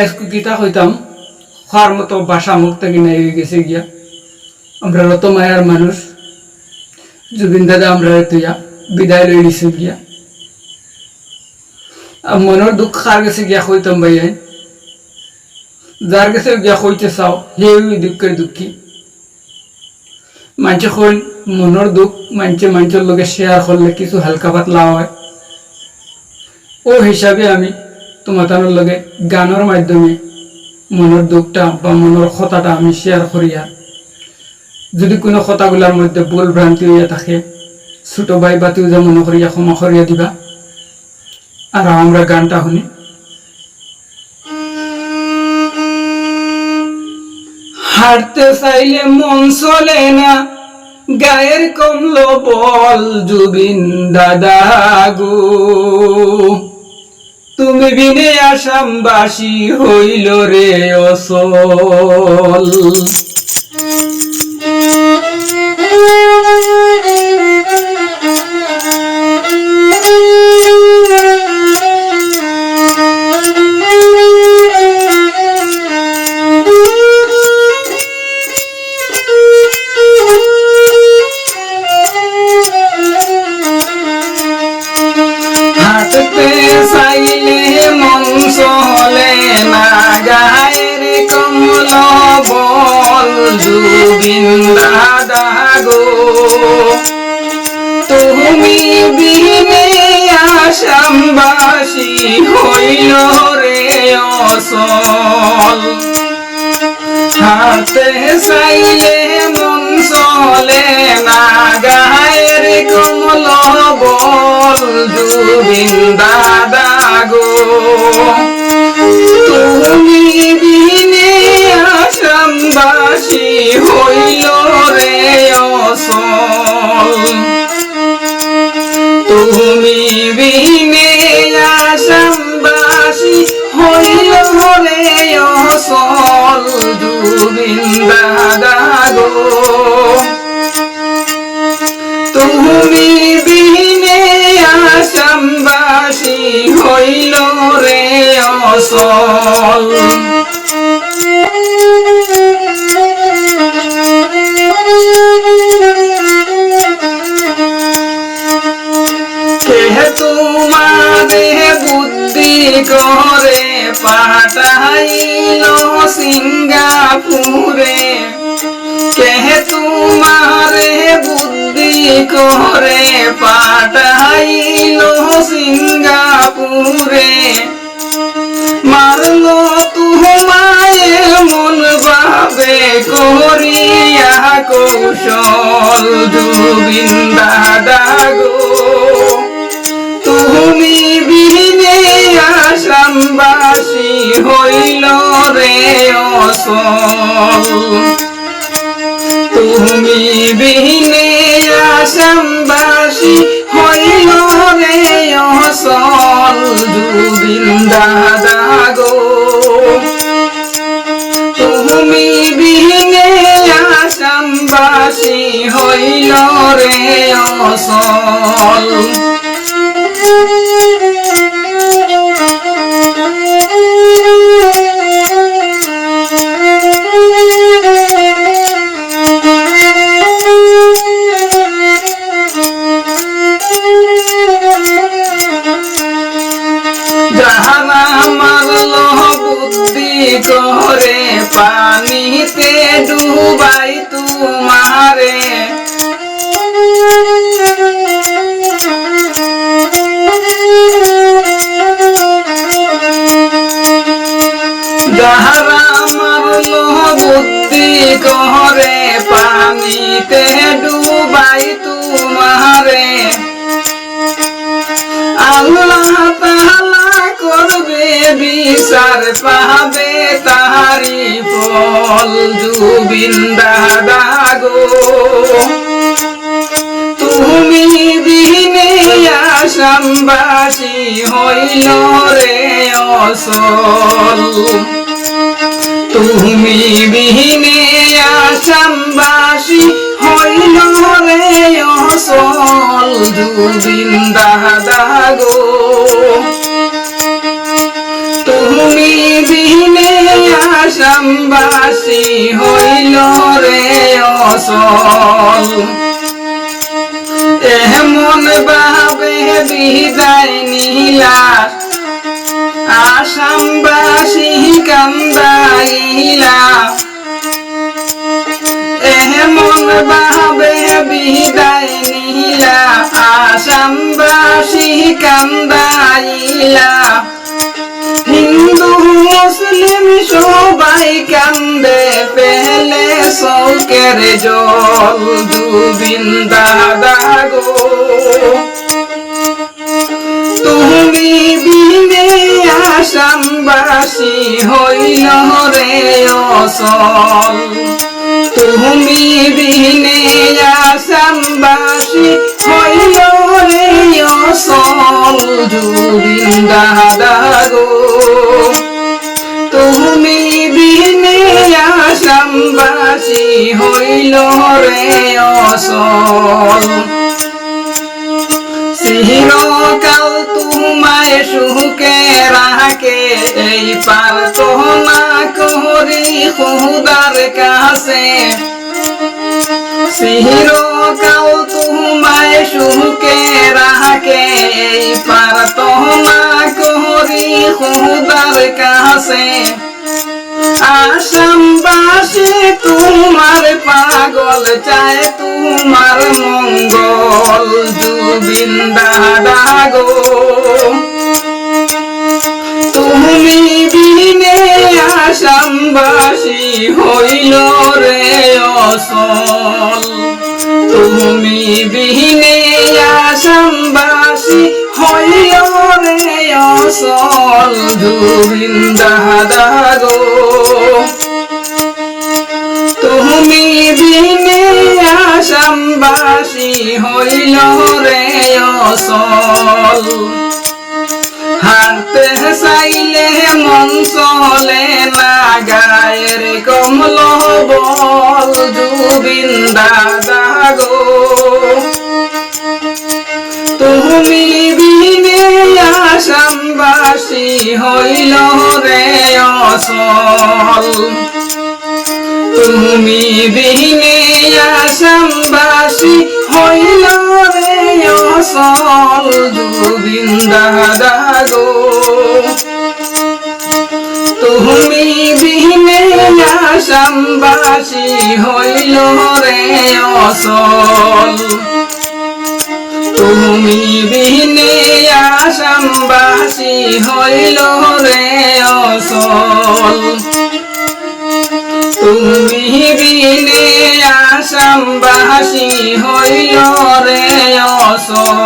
আজকে কিতা কইতাম? খাওয়ার মতো বাসা মুখ থেকে নাই গেছে গিয়া। আমরা রত মায়ার মানুষ জুবিন দাদা আমরা তুইয়া বিদায় লই নিছে গিয়া। মনের দুঃখ কার গেছে গিয়া কইতাম ভাইয়াই যার কাছে গিয়া কইতে চাও হে দুঃখের দুঃখী। মানুষে কইল মনের দুঃখ মানুষে মানুষের লগে শেয়ার করলে কিছু হালকা পাতলা হয়। ও হিসাবে আমি তোমাদের লগে গানের মাধ্যমে মনের দুঃখটা বা মনের কথাটা আমি শেয়ার করি আর যদি কোনো কথাগুলোর মধ্যে ভুল ভ্রান্তি হইয়া থাকে, ছোট ভাই বা তুই যা মনে করিয়া ক্ষমা করিয়া দিবা। আর আমরা গানটা শুনি। হাঁটতে চাইলে মন চলে না, গায়ের কমল বল জুবিন দাদা গো। বিনে আসামবাসী হইল রে অসল। হইল রে অসল। হাতে চাইলে মন চলে না গায়ের কমল বল জুবিন দাদা গো। অসল জুবিন দাদা গো। তুমি বিনে আসামবাসী হইল রে অসল। সিঙ্গাপুরে কে তোমারে বুদ্ধি করে পাঠাইল সিঙ্গাপুরে মারলো তোমায় মন ভাবে করিয়া কৌশল জুবিন দাদা গো তুমি বিনে আসামবাসী হইল রে অসল তুমি বিনে আসামবাসী হইল রে অসল জুবিন দাদা গো। তুমি বিনে আসামবাসী হইল রে অসল ডুবাই তোমারে। যাহারা মারল বুদ্ধি করে পানিতে ডুবাই তোমারে। আল্লাহ বিচার পাবে তাহারি ফল জুবিন দাদা গো। তুমি বিনে আসামবাসী হইল রে অসল। তুমি বিহীনে আসামবাসী হইল রে অসল। দুদিন দাদা আসামবাসী হইল রে অসল। এমন ভাবে বিদায় নিলা আসামবাসী কান্দাইলা। এমন ভাবে বিদায় নিলা আসামবাসী কান্দাইলা। হিন্দু, মুসলিম সবাই কান্দে পেলে শৌকের জল দুবিন্দা দাগো তুমি বিনে আসামবাসী হইল রে অসল। তুমি বিনে আসামবাসী হইল রে অসল জুবিন্দা অসল চিরকাল তোমায় সুখে রাখে, এই প্রার্থনা করি খুদার কাছে। চিরকাল তোমায় সুখে রাখে, এই প্রার্থনা করি খুদার কাছে। আসামবাসী, তোমার পাগল চায় তোমার মঙ্গল জুবিন্দা দাগো তুমি বিনে আসামবাসী হইল রে অসল। তুমি বিনে রে অসল জুবিন্দা দাগো তুমি বিনে আসামবাসী হইল রে অসল হাতে চাইলে মন চলে না গায়ের কমল বল জুবিন্দা দাগো তুমি বিনে আসামবাসী হইল রে অসল। তুমি বিনে আসামবাসী হইল রে অসল দাগো। তুমি বিনে আসামবাসী হইল রে অসল। তুমি বিনে আসামবাসী হইল রে অসল। তুমি বিনে আসামবাসী হইল রে অসল।